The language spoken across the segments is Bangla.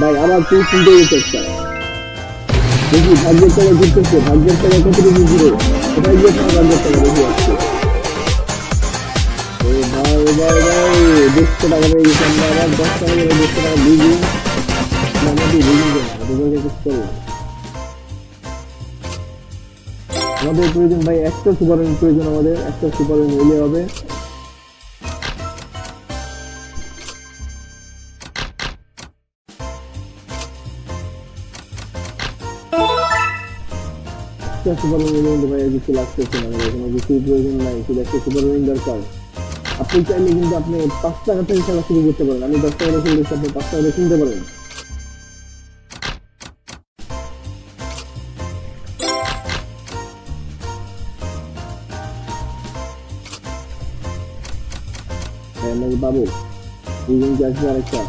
ভাই আমার তুই চিনতে একটা দেখি ভাগ্যের টাকা জিততেছে ভাগ্যের টাকা কতটুকু জিরো ভাগ্যের টাকা দেখি আসছে। টাকা দিয়ে আমাদের প্রয়োজন ভাই, একটা সুপার প্রয়োজন আমাদের, একটা সুপার হইলে হবে। একটা সুপার ভাই কিছু লাগতেছে না কোনো কিছু প্রয়োজন নাই শুধু একটা সুপার দরকার। আপনি চাইলে কিন্তু আপনি পাঁচ টাকা থেকে খেলা শুরু করতে পারেন, আমি দশ টাকা শুরু করতে আপনি পাঁচ টাকা কিনতে পারেন। হ্যাঁ বাবু দুজন কি আসবে আরেকটা।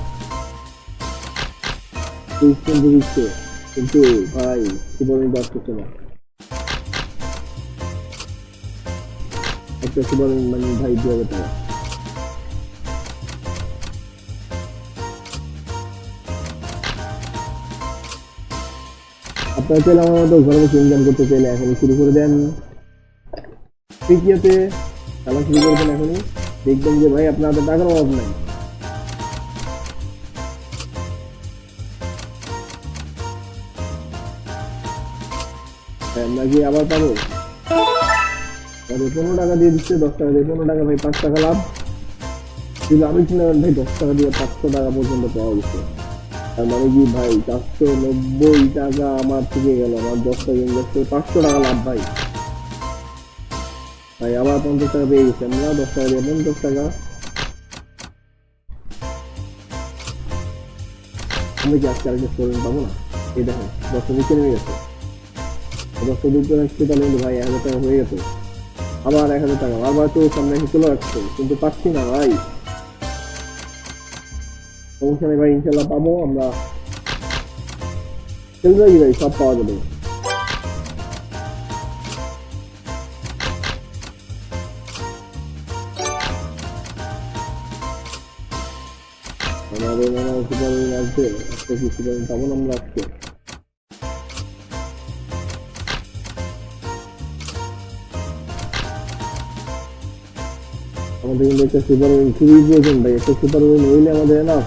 কিন্তু দিচ্ছে, কিন্তু ভাই সুপারমিন্ট আসতেছে না। একটা সুপার মানে ভাই দু হাজার আপনারা চাইলে আমার মতো ঘরে বসে ইনকাম করতে চাইলে এখনই শুরু করে দেন। তৃতীয়তে খেলা শুরু করবেন এখনই। দেখবেন যে ভাই আপনার হাতে টাকার অভাব নাই। হ্যাঁ, আমরা কি আবার পাবো? তাহলে পনেরো টাকা দিয়ে দিচ্ছে, দশ টাকা দিয়ে, পনেরো টাকা ভাই, পাঁচ টাকা লাভ। কিন্তু আমি কিনলাম ভাই, দশ টাকা দিয়ে পাঁচশো টাকা পর্যন্ত পাওয়া গেছে। তার মানে কি ভাই, চারশো নব্বই টাকা আমার থেকে গেল, আমার দশ টাকা ইনভেস্ট পাঁচশো টাকা লাভ ভাই। ভাই আবার পঞ্চাশ টাকা পেয়ে গেছি আমরা দশ টাকা দিয়ে, পঞ্চাশ টাকা। আমি কি আজকে আরেকটা স্টোরেন্ট পাবো না? এই দেখেন দশটা দিকে নেমে গেছে। দশটা দিকে রাখছে তাহলে ভাই হাজার টাকা হয়ে গেছে। আবার এক হাজার টাকা। আবার তো সামনে চলে আসছে, কিন্তু পাচ্ছি না ভাই। সমস্যা নেই ভাই ইনশাল্লাহ পাবো, আমরা চলবে কি ভাই, সব পাওয়া যাবে। আমাদের মনে সুপার উইন আসবে, একটা কি সুপার উইন পাবো না আমরা আজকে। আমাদের কিন্তু একটা সুপার উইন খুবই প্রয়োজন ভাই একটা সুপার উইন হইলে আমাদের না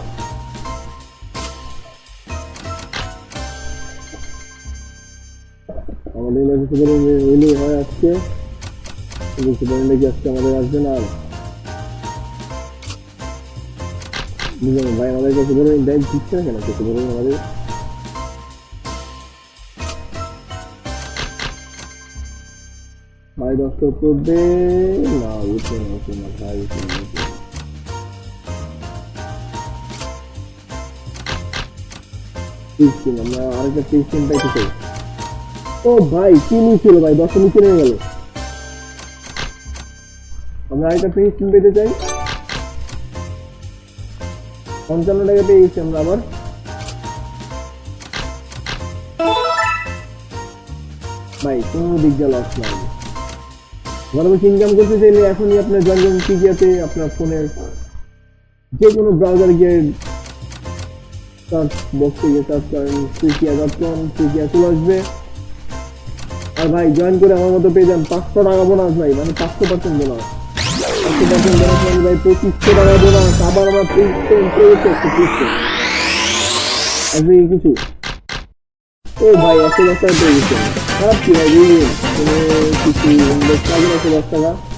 আমাদের একটা সুপার উইন হইলেই হয় আজকে। সুপার উইনটা কি আজকে আমাদের আসবে না? আর ভাই আমাদেরকে সুপার উইন দেয় দিচ্ছে না কেন সুপার উইন আমাদের দশ করবে। না, উঠে না উঠে না, ভাই, উঠে না, উঠে আমরা আরেকটা ফিফটিন পাইতে চাই ও ভাই, কি ছিল ভাই? দশ নিচে নেমে গেল। আমরা আরেকটা ফিফটিন পেতে চাই। পঞ্চান্ন টাকা পেয়ে আমরা আবার। ভাই, কোনো দিক দিয়ে লস ঘরে বসে ইনকাম করতে চাইলে এখনই আপনার জনগণ টিকিয়াতে আপনার ফোনের যে কোনো ব্রাউজারে গিয়ে সার্চ সার্চ করেন সুইকিয়া ডট কম সুইকিয়া চলে আসবে। আর ভাই জয়েন করে আমার মতো পেয়ে যান পাঁচশো টাকা বোনাস ভাই মানে পাঁচশো পার্সেন্ট বোনাস পাঁচশো পার্সেন্ট বোনাস মানে ভাই পঁচিশশো টাকা বোনাস আবার আমার কিছু? ও ভাই একশো দশ টাকা পেয়ে গেছে খারাপ কি ভাই বুঝলেন কোনো কিছু দশ টাকা দশ টাকা